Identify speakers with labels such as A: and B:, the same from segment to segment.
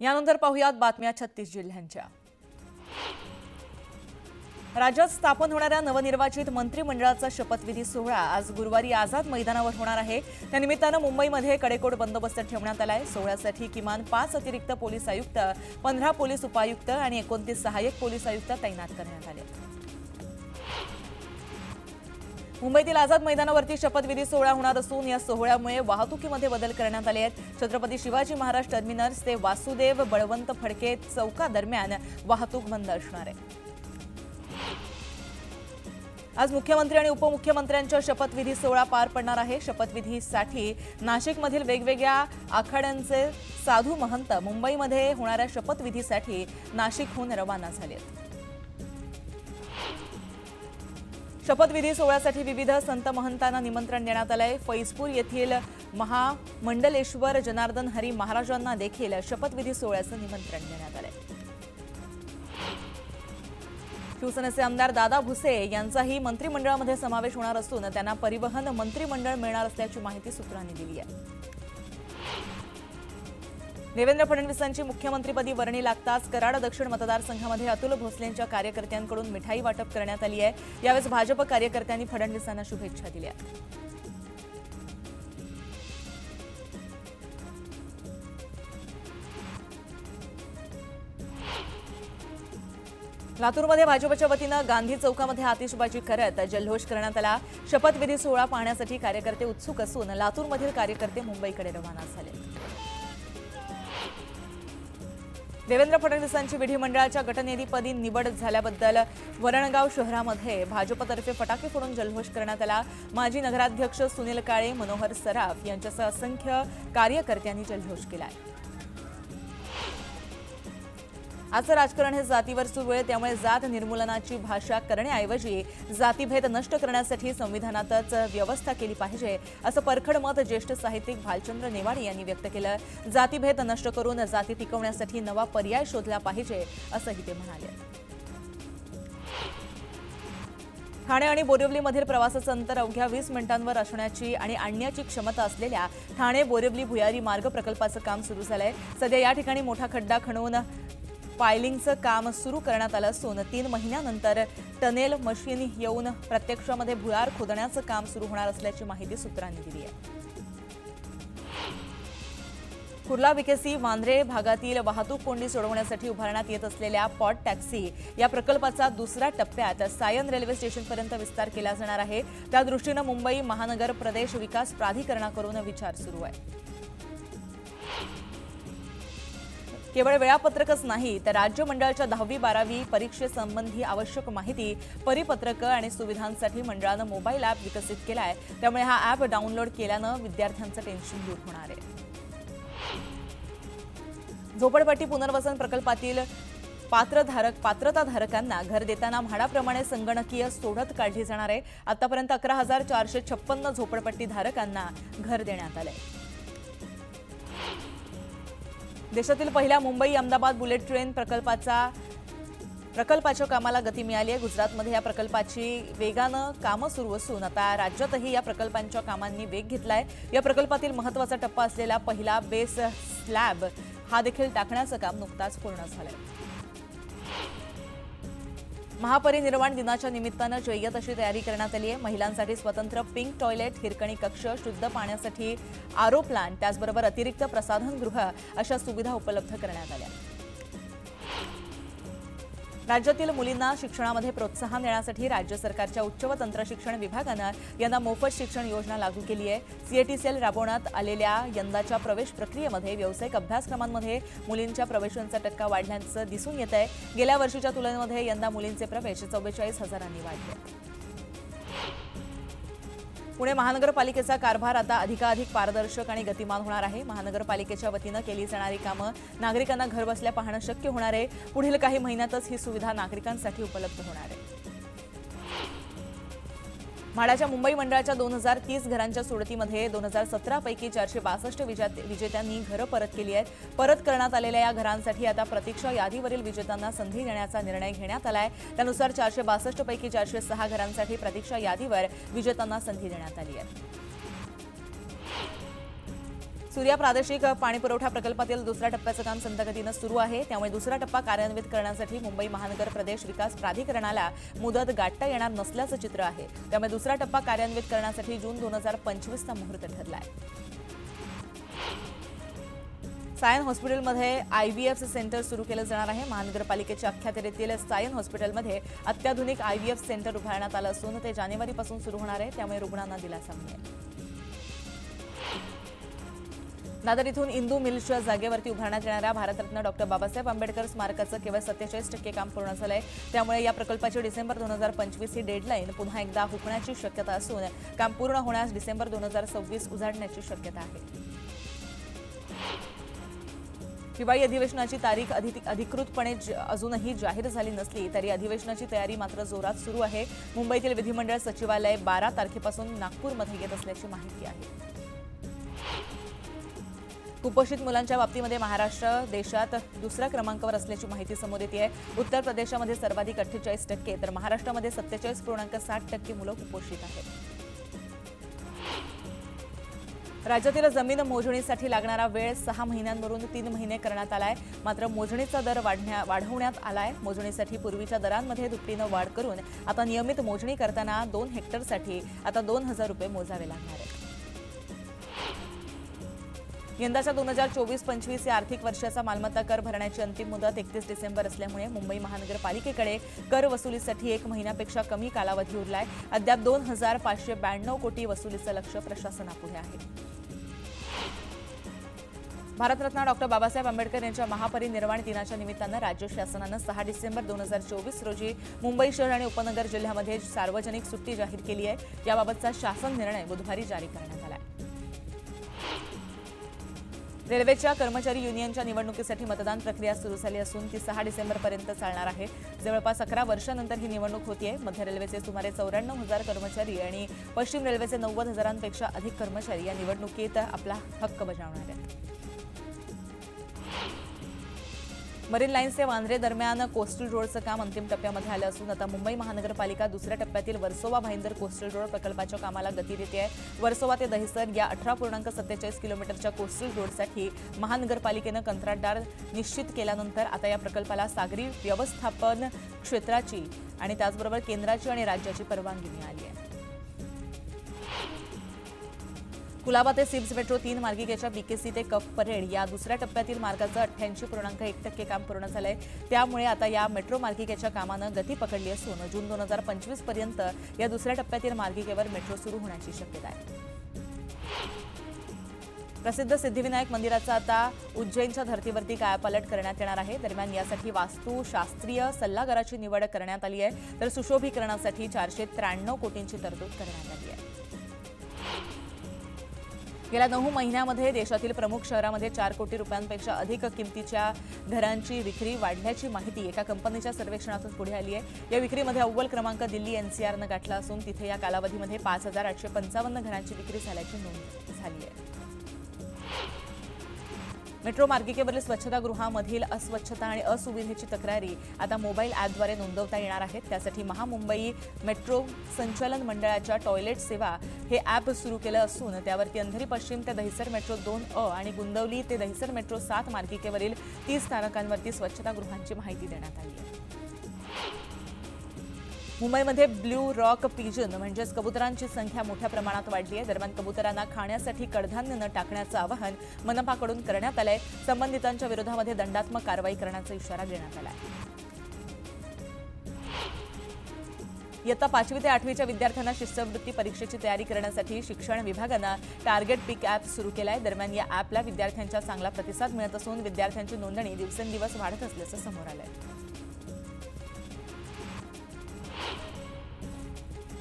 A: यानंतर पाहुयात बातम्या छत्तीस जिल्ह्यांच्या. राज्यात स्थापन होणाऱ्या नवनिर्वाचित मंत्रिमंडळाचा शपथविधी सोहळा आज गुरुवारी आझाद मैदानावर होणार आहे. त्यानिमित्तानं मुंबईमध्ये कडेकोट बंदोबस्त ठेवण्यात आलाय. सोहळ्यासाठी किमान पाच अतिरिक्त पोलीस आयुक्त पंधरा पोलीस उपायुक्त आणि एकोणतीस सहाय्यक पोलीस आयुक्त तैनात करण्यात आले. मुंबईतील आझाद मैदानावरती शपथविधी सोहळा होणार असून या सोहळ्यामुळे वाहतुकीमध्ये बदल करण्यात आले आहेत. छत्रपती शिवाजी महाराज टर्मिनस ते वासुदेव बळवंत फडके चौकादरम्यान वाहतूक बंद असणार आहे. आज मुख्यमंत्री आणि उपमुख्यमंत्र्यांच्या शपथविधी सोहळा पार पडणार आहे. शपथविधीसाठी नाशिकमधील वेगवेगळ्या आखाड्यांचे साधू महंत मुंबईमध्ये होणाऱ्या शपथविधीसाठी नाशिकहून रवाना झाले आहेत शपथविधी सोहळ्यासाठी विविध संत महंतांना निमंत्रण देण्यात आलंय. फैजपूर येथील महामंडलेश्वर जनार्दन हरी महाराजांना देखील शपथविधी सोहळ्याचं निमंत्रण देण्यात आलंय. शिवसेनेचे आमदार दादा भुसे यांचाही मंत्रिमंडळामध्ये समावेश होणार असून त्यांना परिवहन मंत्रिमंडळ मिळणार असल्याची माहिती सूत्रांनी दिली आहे. देवेंद्र फडणवीसांची मुख्यमंत्रीपदी वर्णी लागताच कराड दक्षिण मतदारसंघामध्ये अतुल भोसलेंच्या कार्यकर्त्यांकडून मिठाई वाटप करण्यात आली आहे. यावेळेस भाजप कार्यकर्त्यांनी फडणवीसांना शुभेच्छा दिल्या लातूरमध्ये भाजपच्या वतीनं गांधी चौकामध्ये आतिषबाजी करत जल्लोष करण्यात आला. शपथविधी सोहळा पाहण्यासाठी कार्यकर्ते उत्सुक असून लातूरमधील कार्यकर्ते मुंबईकडे रवाना झाले. देवेंद्र फडणवीसांची विधिमंडळाच्या गटनेतेपदी निवड झाल्याबद्दल वरणगाव शहरामध्ये भाजपतर्फे फटाके फोडून जल्लोष करण्यात आला. माजी नगराध्यक्ष सुनील काळे मनोहर सराफ यांच्यासह असंख्य कार्यकर्त्यांनी जल्लोष आहे आजचं राजकारण हे जातीवर सुरू आहे त्यामुळे जात निर्मूलनाची भाषा करण्याऐवजी जातीभेद नष्ट करण्यासाठी संविधानातच व्यवस्था केली पाहिजे असं परखड मत ज्येष्ठ साहित्यिक भालचंद्र नेवाडे यांनी व्यक्त केलं. जातीभेद नष्ट करून जाती टिकवण्यासाठी नवा पर्याय शोधला पाहिजे असंही ते म्हणाले. ठाणे आणि बोरिवलीमधील प्रवासाचं अंतर अवघ्या वीस मिनिटांवर असण्याची आणि आणण्याची क्षमता असलेल्या ठाणे बोरिवली भुयारी मार्ग प्रकल्पाचं काम सुरू झालंय. सध्या या ठिकाणी मोठा खड्डा खणून पायलिंगचं काम सुरू करण्यात आलं असून तीन महिन्यानंतर टनेल मशीन येऊन प्रत्यक्षामध्ये भुयार खोदण्याचं काम सुरू होणार असल्याची माहिती सूत्रांनी दिली आहे. कुर्ला विकेसी वांद्रे भागातील वाहतूक कोंडी सोडवण्यासाठी उभारण्यात येत असलेल्या पॉट टॅक्सी या प्रकल्पाचा दुसऱ्या टप्प्यात सायन रेल्वे स्टेशनपर्यंत विस्तार केला जाणार आहे. त्या दृष्टीनं मुंबई महानगर प्रदेश विकास प्राधिकरणाकडून विचार सुरू आहे. केवळ वेळापत्रकच नाही तर राज्य मंडळाच्या दहावी बारावी परीक्षेसंबंधी आवश्यक माहिती परिपत्रकं आणि सुविधांसाठी मंडळानं मोबाईल ॲप विकसित केला आहे त्यामुळे हा ॲप डाउनलोड केल्यानं विद्यार्थ्यांचं टेन्शन दूर होणार आहे. झोपडपट्टी पुनर्वसन प्रकल्पातील पात्रधारक पात्रताधारकांना घर देताना म्हाडाप्रमाणे संगणकीय सोडत काढली जाणार आहे. आतापर्यंत अकरा हजार चारशे छप्पन्न झोपडपट्टी धारकांना घर देण्यात आलं आहे देशातील पहिल्या मुंबई अहमदाबाद बुलेट ट्रेन प्रकल्पाचा प्रकल्पाच्या कामाला गती मिळाली आहे. गुजरातमध्ये या प्रकल्पाची वेगानं कामं सुरू असून आता राज्यातही या प्रकल्पांच्या कामांनी वेग घेतला आहे या प्रकल्पातील महत्त्वाचा टप्पा असलेला पहिला बेस स्लॅब हा देखील टाकण्याचं काम नुकताच पूर्ण झालं आहे महापरिनिर्वाण दिनाच्या निमित्तानं जय्यत अशी तयारी करण्यात आली आहे. महिलांसाठी स्वतंत्र पिंक टॉयलेट हिरकणी कक्ष शुद्ध पाण्यासाठी आरो प्लांट त्याचबरोबर अतिरिक्त प्रसाधनगृह अशा सुविधा उपलब्ध करण्यात आल्या. राज्यातील मुलींना शिक्षणामध्ये प्रोत्साहन देण्यासाठी राज्य सरकारच्या उच्च व तंत्रशिक्षण विभागानं यंदा मोफत शिक्षण योजना लागू केली आहे. सीएटीसीएल राबवण्यात आलेल्या यंदाच्या प्रवेश प्रक्रियेमध्ये व्यावसायिक अभ्यासक्रमांमध्ये मुलींच्या प्रवेशांचा टक्का वाढल्याचं दिसून येत आहे गेल्या वर्षीच्या तुलनेमध्ये यंदा मुलींचे प्रवेश चव्वेचाळीस हजारांनी वाढले. पुणे महानगरपालिकेचा कारभार आता अधिकाधिक पारदर्शक आणि गतिमान होणार आहे. महानगरपालिकेच्या वतीनं केली जाणारी कामं नागरिकांना घरबसल्या पाहणं शक्य होणार आहे. पुढील काही महिन्यातच ही सुविधा नागरिकांसाठी उपलब्ध होणार आहे. म्हाडाच्या मुंबई मंडळाच्या दोन हजार तीस घरांच्या सोडतीमध्ये दोन हजार सतरापैकी चारशे बासष्ट विजेत्यांनी घरं परत केली आहेत. परत करण्यात आलेल्या या घरांसाठी आता प्रतीक्षा यादीवरील विजेत्यांना संधी देण्याचा निर्णय घेण्यात आला आहे. त्यानुसार चारशे बासष्टपैकी चारशे सहा घरांसाठी प्रतीक्षा यादीवर विजेत्यांना संधी देण्यात आली आहे. सूर्या प्रादेशिक पाणीपुरवठा प्रकल्पातील दुसऱ्या टप्प्याचं काम संत गतीनं सुरू आहे. त्यामुळे दुसरा टप्पा कार्यान्वित करण्यासाठी मुंबई महानगर प्रदेश विकास प्राधिकरणाला मुदत गाठता येणार नसल्याचं चित्र आहे. त्यामुळे दुसरा टप्पा कार्यान्वित करण्यासाठी जून दोन हजार पंचवीसचा मुहूर्त ठरला आहे सायन हॉस्पिटलमध्ये आय व्ही एफ सेंटर सुरू केलं जाणार आहे. महानगरपालिकेच्या अखत्यारीतील सायन हॉस्पिटलमध्ये अत्याधुनिक आय व्ही एफ सेंटर उभारण्यात आलं असून ते जानेवारीपासून सुरू होणार आहे. त्यामुळे रुग्णांना दिलासा मिळेल. दादर इथून इंदू मिल्सच्या जागेवरती उभारण्यात येणाऱ्या भारतरत्न डॉक्टर बाबासाहेब आंबेडकर स्मारकाचं केवळ सत्तेचाळीस टक्के काम पूर्ण झालंय. त्यामुळे या प्रकल्पाची डिसेंबर दोन हजार पंचवीस ही डेडलाईन पुन्हा एकदा हुकण्याची शक्यता असून काम पूर्ण होण्यास डिसेंबर दोन हजार सव्वीस उजाडण्याची शक्यता आहे. हिवाळी अधिवेशनाची तारीख अधिक अधिकृतपणे अजूनही जाहीर झाली नसली तरी अधिवेशनाची तयारी मात्र जोरात सुरू आहे. मुंबईतील विधिमंडळ सचिवालय बारा तारखेपासून नागपूरमध्ये येत असल्याची माहिती आहे. कुपोषित मुलांच्या बाबतीमध्ये महाराष्ट्र देशात दुसऱ्या क्रमांकावर असल्याची माहिती समोर येते आहे. उत्तर प्रदेशामध्ये सर्वाधिक अठ्ठेचाळीस टक्के तर महाराष्ट्रामध्ये सत्तेचाळीस पूर्णांक साठ टक्के मुलं कुपोषित आहेत. राज्यातील जमीन मोजणीसाठी लागणारा वेळ सहा महिन्यांवरून तीन महिने करण्यात आलाय. मात्र मोजणीचा दर वाढण्या वाढवण्यात आलाय. मोजणीसाठी पूर्वीच्या दरांमध्ये दुपटीनं वाढ करून आता नियमित मोजणी करताना दोन हेक्टरसाठी आता दोन हजार रुपये मोजावे लागणार आहेत. यंदाच्या दोन हजार चोवीस पंचवीस या आर्थिक वर्षाचा मालमत्ता कर भरण्याची अंतिम मुदत एकतीस डिसेंबर असल्यामुळे मुंबई महानगरपालिकेकडे कर वसुलीसाठी एक महिन्यापेक्षा कमी कालावधी उरलाय. अद्याप दोन हजार पाचशे ब्याण्णव कोटी वसुलीचं लक्ष प्रशासनापुढे आहे. भारतरत्न डॉक्टर बाबासाहेब आंबेडकर यांच्या महापरिनिर्वाण दिनाच्या निमित्तानं राज्य शासनानं सहा डिसेंबर दोन हजार चोवीस रोजी मुंबई शहर आणि उपनगर जिल्ह्यामध्ये सार्वजनिक सुट्टी जाहीर केली आहे. याबाबतचा शासन निर्णय बुधवारी जारी करण्यात आला रेल्वेच्या कर्मचारी युनियनच्या निवडणुकीसाठी मतदान प्रक्रिया सुरू झाली असून ती सहा डिसेंबरपर्यंत चालणार आहे. जवळपास अकरा वर्षानंतर ही निवडणूक होतीये. मध्य रेल्वेचे सुमारे चौऱ्याण्णव हजार कर्मचारी आणि पश्चिम रेल्वेचे नव्वद हजारांपेक्षा अधिक कर्मचारी या निवडणुकीत आपला हक्क बजावणार आहेत. मरीन लाईन्स ते वांद्रे दरम्यान कोस्टल रोडचं काम अंतिम टप्प्यामध्ये आलं असून आता मुंबई महानगरपालिका दुसऱ्या टप्प्यातील वर्सोवा भाईंदर कोस्टल रोड प्रकल्पाच्या कामाला गती देते आहे. वर्सोवा ते दहिसर या अठरा पूर्णांक सत्तेचाळीस किलोमीटरच्या कोस्टल रोडसाठी महानगरपालिकेनं कंत्राटदार निश्चित केल्यानंतर आता या प्रकल्पाला सागरी व्यवस्थापन क्षेत्राची आणि त्याचबरोबर केंद्राची आणि राज्याची परवानगी मिळाली आहे. कुलाबा ते सिम्स मेट्रो तीन मार्गिकेच्या बीकेसी ते कफ परेड. या दुसऱ्या टप्प्यातील मार्गाचं अठ्ठ्याऐंशी पूर्णांक एक टक्के काम पूर्ण झालंय. त्यामुळे आता या मेट्रो मार्गिकेच्या कामानं गती पकडली असून जून दोन हजार पंचवीसपर्यंत या दुसऱ्या टप्प्यातील मार्गिकेवर मेट्रो सुरू होण्याची शक्यता आहे. प्रसिद्ध सिद्धिविनायक मंदिराचा आता उज्जैनच्या धर्तीवरती कायापालट करण्यात येणार आहे. दरम्यान यासाठी वास्तुशास्त्रीय सल्लागाराची निवड करण्यात आली आहे. तर सुशोभीकरणासाठी चारशे त्र्याण्णव कोटींची तरतूद करण्यात आली आहे. गेल्या नऊ महिन्यामध्ये देशातील प्रमुख शहरामध्ये चार कोटी रुपयांपेक्षा अधिक किमतीच्या घरांची विक्री वाढल्याची माहिती एका कंपनीच्या सर्वेक्षणातून पुढे आली आहे. या विक्रीमध्ये अव्वल क्रमांक दिल्ली एनसीआरनं गाठला असून तिथे या कालावधीमध्ये पाच हजार आठशे पंचावन्न घरांची विक्री झाल्याची नोंद झाली आहे. मेट्रो मार्गिकेवरील स्वच्छतागृहामधील अस्वच्छता आणि असुविधेची तक्रारी आता मोबाईल ॲपद्वारे नोंदवता येणार आहेत. त्यासाठी महामुंबई मेट्रो संचालन मंडळाच्या टॉयलेट सेवा हे ॲप सुरू केलं असून त्यावरती अंधेरी पश्चिम ते दहिसर मेट्रो दोन अ आणि गुंदवली ते दहिसर मेट्रो सात मार्गिकेवरील तीस स्थानकांवरती स्वच्छतागृहांची माहिती देण्यात आली आहे. मुंबईमध्ये ब्ल्यू रॉक पिजन म्हणजेच कबुतरांची संख्या मोठ्या प्रमाणात वाढली आहे. दरम्यान कबुतरांना खाण्यासाठी कडधान्य न टाकण्याचं आवाहन मनपाकडून करण्यात आलंय. संबंधितांच्या विरोधामध्ये दंडात्मक कारवाई करण्याचा इशारा देण्यात आला आहे इयत्ता पाचवी ते आठवीच्या विद्यार्थ्यांना शिष्यवृत्ती परीक्षेची तयारी करण्यासाठी शिक्षण विभागानं टार्गेट पिक ॲप सुरू केलं आहे दरम्यान या ॲपला विद्यार्थ्यांचा चांगला प्रतिसाद मिळत असून विद्यार्थ्यांची नोंदणी दिवसेंदिवस वाढत असल्याचं समोर आलं आहे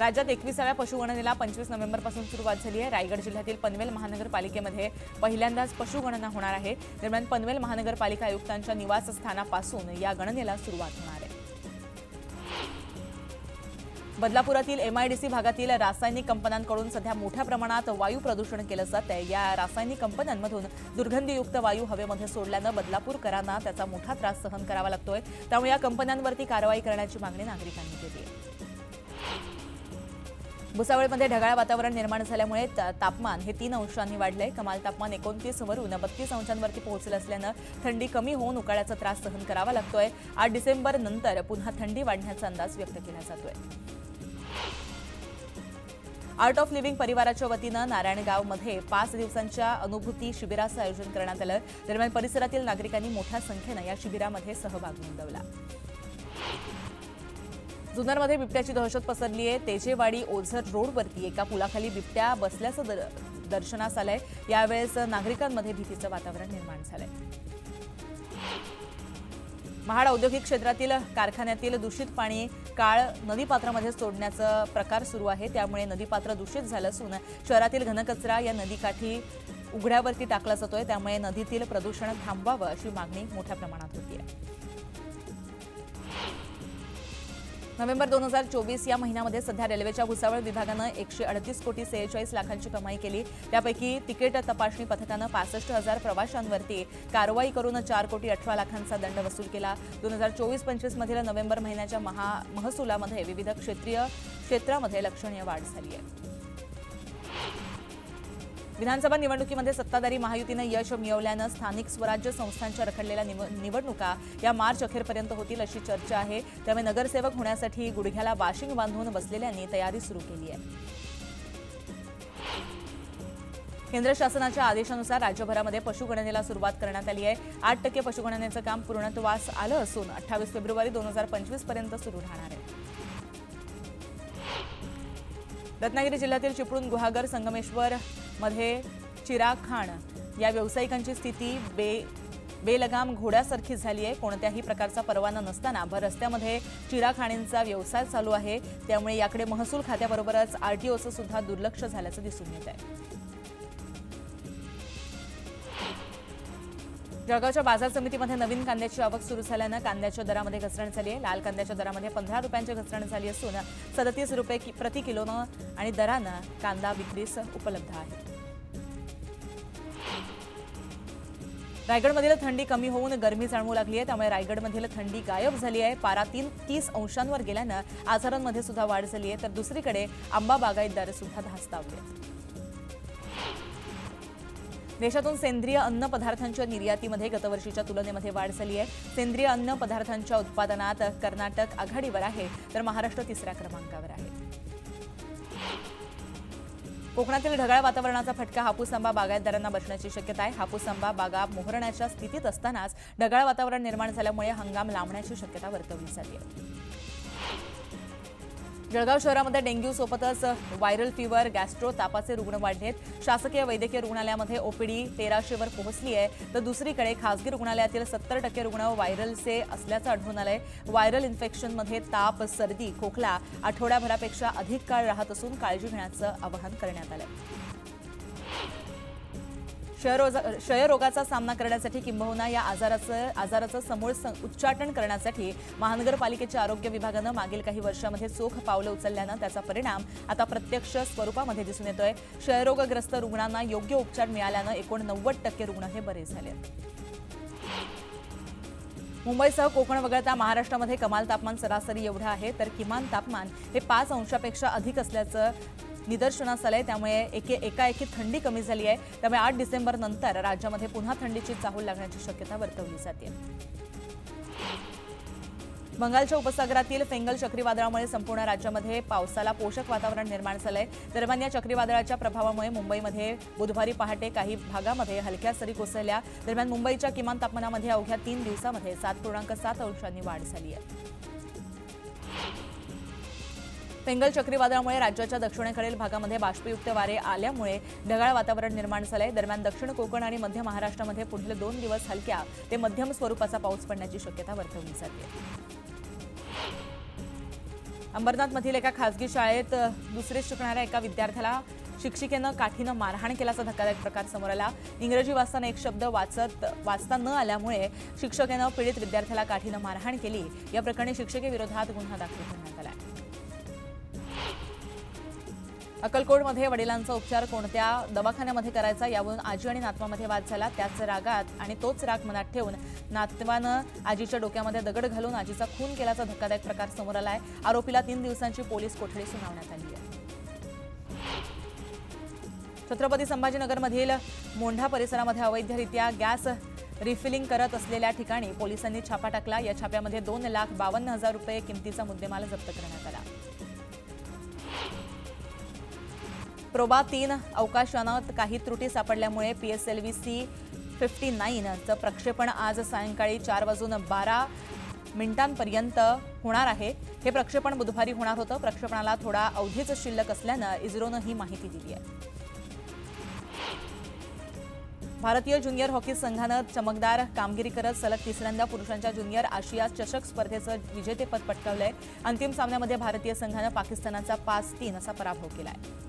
A: राज्यात एकविसाव्या पशुगणनेला पंचवीस नोव्हेंबरपासून सुरुवात झाली आहे. रायगड जिल्ह्यातील पनवेल महानगरपालिकेमध्ये पहिल्यांदाच पशुगणना होणार आहे. दरम्यान पनवेल महानगरपालिका आयुक्तांच्या निवासस्थानापासून या गणनेला सुरुवात होणार आहे. बदलापुरातील एमआयडीसी भागातील रासायनिक कंपन्यांकडून सध्या मोठ्या प्रमाणात वायू प्रदूषण केलं जात आहे. या रासायनिक कंपन्यांमधून दुर्गंधीयुक्त वायू हवेमध्ये सोडल्यानं बदलापूरकरांना त्याचा मोठा त्रास सहन करावा लागतोय. त्यामुळे या कंपन्यांवरती कारवाई करण्याची मागणी नागरिकांनी केली आहे. भुसावळमध्ये ढगाळ वातावरण निर्माण झाल्यामुळे तापमान हे तीन अंशांनी वाढलंय. कमाल तापमान एकोणतीस वरून बत्तीस अंशांवरती पोहोचलं असल्यानं थंडी कमी होऊन उकाळ्याचा त्रास सहन करावा लागतोय. आठ डिसेंबर नंतर पुन्हा थंडी वाढण्याचा अंदाज व्यक्त केला जातोय. आर्ट ऑफ लिव्हिंग परिवाराच्या वतीनं नारायणगावमध्ये पाच दिवसांच्या अनुभूती शिबिराचं आयोजन करण्यात आलं. दरम्यान परिसरातील नागरिकांनी मोठ्या संख्येनं या शिबिरामध्ये सहभाग नोंदवला. जुन्नरमध्ये बिबट्याची दहशत पसरली आहे. तेजेवाडी ओझर रोडवरती एका पुलाखाली बिबट्या बसल्याचं दर- दर्शनास आलंय. यावेळेस नागरिकांमध्ये भीतीचं वातावरण निर्माण झालंय. महाड औद्योगिक क्षेत्रातील कारखान्यातील दूषित पाणी काळ नदीपात्रामध्ये सोडण्याचा प्रकार सुरू आहे. त्यामुळे नदीपात्र दूषित झालं असून शहरातील घनकचरा या नदीकाठी उघड्यावरती टाकला जातोय. त्यामुळे नदीतील प्रदूषण थांबवावं अशी मागणी मोठ्या प्रमाणात होती आहे नोव्हेंबर दोन हजार चोवीस या महिन्यामध्ये सध्या रेल्वेच्या भुसावळ विभागानं एकशे अडतीस कोटी सेहेचाळीस लाखांची कमाई केली. त्यापैकी तिकीट तपासणी पथकानं पासष्ट हजार प्रवाशांवरती कारवाई करून चार कोटी अठरा लाखांचा दंड वसूल केला. दोन हजार चोवीस पंचवीसमधील नोव्हेंबर महिन्याच्या महा महसुलामध्ये विविध क्षेत्रीय क्षेत्रामध्ये लक्षणीय वाढ झाली आहे. विधानसभा निवडणुकीमध्ये सत्ताधारी महायुतीनं यश मिळवल्यानं स्थानिक स्वराज्य संस्थांच्या रखडलेल्या निव- निवडणुका या मार्च अखेरपर्यंत होतील अशी चर्चा आहे. त्यामुळे नगरसेवक होण्यासाठी गुडघ्याला वाशिंग बांधून बसलेल्यांनी तयारी सुरू केली आहे. केंद्र शासनाच्या आदेशानुसार राज्यभरामध्ये पशुगणनेला सुरुवात करण्यात आली आहे. आठ टक्के पशुगणनेचं काम पूर्णत्वास आलं असून अठ्ठावीस फेब्रुवारी दोन हजार पंचवीसपर्यंत सुरू राहणार आहे. रत्नागिरी जिल्ह्यातील चिपळूण गुहागर संगमेश्वर मध्ये चिराग खान या व्यावसायिकांची स्थिती बे बेलगाम घोड्यासारखी झाली आहे. कोणत्याही प्रकारचा परवाना नसताना भर रस्त्यामध्ये चिराखाणींचा व्यवसाय चालू आहे. त्यामुळे याकडे महसूल खात्याबरोबरच आरटीओचं सुद्धा दुर्लक्ष झाल्याचं दिसून येत आहे. जळगावच्या बाजार समितीमध्ये नवीन कांद्याची आवक सुरू झाल्यानं कांद्याच्या दरामध्ये घसरण झाली आहे. लाल कांद्याच्या दरामध्ये पंधरा रुपयांची घसरण झाली असून सदतीस रुपये कि- प्रति किलोनं आणि दरानं कांदा विक्रीस उपलब्ध आहे. रायगडमधील थंडी कमी होऊन गरमी जाणवू लागली आहे. त्यामुळे रायगडमधील थंडी गायब झाली आहे. पारा तीन तीस अंशांवर गेल्यानं आजारांमध्ये सुद्धा वाढ झाली आहे. तर दुसरीकडे आंबा बागायतदार सुद्धा धास्तावले आहेत. देशातून सेंद्रिय अन्न पदार्थांच्या निर्यातीमध्ये गतवर्षीच्या तुलनेमध्ये वाढ झाली आहे. सेंद्रिय अन्न पदार्थांच्या उत्पादनात कर्नाटक आघाडीवर आहे. तर महाराष्ट्र तिसऱ्या क्रमांकावर आहे. कोकणातील ढगाळ वातावरणाचा फटका हापूस आंबा बागायतदारांना बसण्याची शक्यता आहे. हापूस आंबा बागा मोहरण्याच्या स्थितीत असतानाच ढगाळ वातावरण निर्माण झाल्यामुळे हंगाम लांबण्याची शक्यता वर्तवली जाते जळगाव शहरामध्ये डेंग्यू सोबतच व्हायरल फिवर गॅस्ट्रो तापाचे रुग्ण वाढलेत. शासकीय वैद्यकीय रुग्णालयामध्ये ओपीडी तेराशेवर पोहोचली आहे. तर दुसरीकडे खासगी रुग्णालयातील सत्तर टक्के रुग्ण व्हायरलचे असल्याचं आढळून आलंय. व्हायरल इन्फेक्शनमध्ये ताप सर्दी खोकला आठवड्याभरापेक्षा अधिक काळ राहत असून काळजी घेण्याचं आवाहन करण्यात आलंय. क्षयरोजा क्षयरोगाचा सामना करण्यासाठी किंबहुना या आजाराचं आजाराचं समूळ उच्चाटन करण्यासाठी महानगरपालिकेच्या आरोग्य विभागानं मागील काही वर्षामध्ये चोख पावलं उचलल्यानं त्याचा परिणाम आता प्रत्यक्ष स्वरूपामध्ये दिसून येतोय. क्षयरोगग्रस्त रुग्णांना योग्य उपचार मिळाल्यानं एकोणनव्वद टक्के रुग्ण हे बरे झाले. मुंबईसह कोकण वगळता महाराष्ट्रामध्ये कमाल तापमान सरासरी एवढं आहे तर किमान तापमान हे पाच अंशापेक्षा अधिक असल्याचं निदर्शनास आलंय. त्यामुळे एके एकाएकी थंडी कमी झाली आहे. त्यामुळे आठ डिसेंबर नंतर राज्यामध्ये पुन्हा थंडीची चाहूल लागण्याची शक्यता वर्तवली जाते. बंगालच्या उपसागरातील फेंगल चक्रीवादळामुळे संपूर्ण राज्यामध्ये पावसाला पोषक वातावरण निर्माण झालंय. दरम्यान या चक्रीवादळाच्या प्रभावामुळे मुंबईमध्ये बुधवारी पहाटे काही भागामध्ये हलक्या सरी कोसळल्या. दरम्यान मुंबईच्या किमान तापमानामध्ये अवघ्या तीन दिवसामध्ये सात पूर्णांक सात अंशांनी वाढ झाली आहे. पेंगल चक्रीवादळामुळे राज्याच्या दक्षिणेकडील भागामध्ये बाष्पयुक्त वारे आल्यामुळे ढगाळ वातावरण निर्माण झालंय. दरम्यान दक्षिण कोकण आणि मध्य महाराष्ट्रामध्ये पुढील दोन दिवस हलक्या ते मध्यम स्वरूपाचा पाऊस पडण्याची शक्यता वर्तवली जाते. अंबरनाथमधील एका खासगी शाळेत अ, दुसरे शिकणाऱ्या एका विद्यार्थ्याला शिक्षिकेनं काठीनं मारहाण केल्याचा धक्कादायक प्रकार समोर आला. इंग्रजी वाचताना एक शब्द वाचत वाचता न आल्यामुळे शिक्षकेनं पीडित विद्यार्थ्याला काठीनं मारहाण केली. या प्रकरणी शिक्षकेविरोधात गुन्हा दाखल करण्यात आला. अक्कलकोटमध्ये वडिलांचा उपचार कोणत्या दवाखान्यामध्ये करायचा यावरून आजी आणि नातवामध्ये वाद झाला. त्याच रागात आणि तोच राग मनात ठेवून नातवानं आजीच्या डोक्यामध्ये दगड घालून आजीचा खून केल्याचा धक्कादायक प्रकार समोर आला आहे आरोपीला तीन दिवसांची पोलीस कोठडी सुनावण्यात आली आहे. छत्रपती संभाजीनगरमधील मोंढा परिसरामध्ये अवैधरित्या गॅस रिफिलिंग करत असलेल्या ठिकाणी पोलिसांनी छापा टाकला. या छाप्यामध्ये दोन लाख बावन्न हजार रुपये किमतीचा मुद्देमाल जप्त करण्यात आला. प्रोबा तीन अवकाशयानात काही त्रुटी सापडल्यामुळे P S L V C fifty नाईनचं प्रक्षेपण आज सायंकाळी चार वाजून बारा मिनिटांपर्यंत होणार आहे. हे प्रक्षेपण बुधवारी होणार होतं. प्रक्षेपणाला थोडा अवधीच शिल्लक असल्यानं इस्रोनं ही माहिती दिली आहे. भारतीय ज्युनियर हॉकी संघानं चमकदार कामगिरी करत सलग तिसऱ्यांदा पुरुषांच्या ज्युनियर आशिया चषक स्पर्धेचं विजेतेपद पटकावलंय. अंतिम सामन्यामध्ये भारतीय संघानं पाकिस्तानाचा पाच तीन असा पराभव केला आहे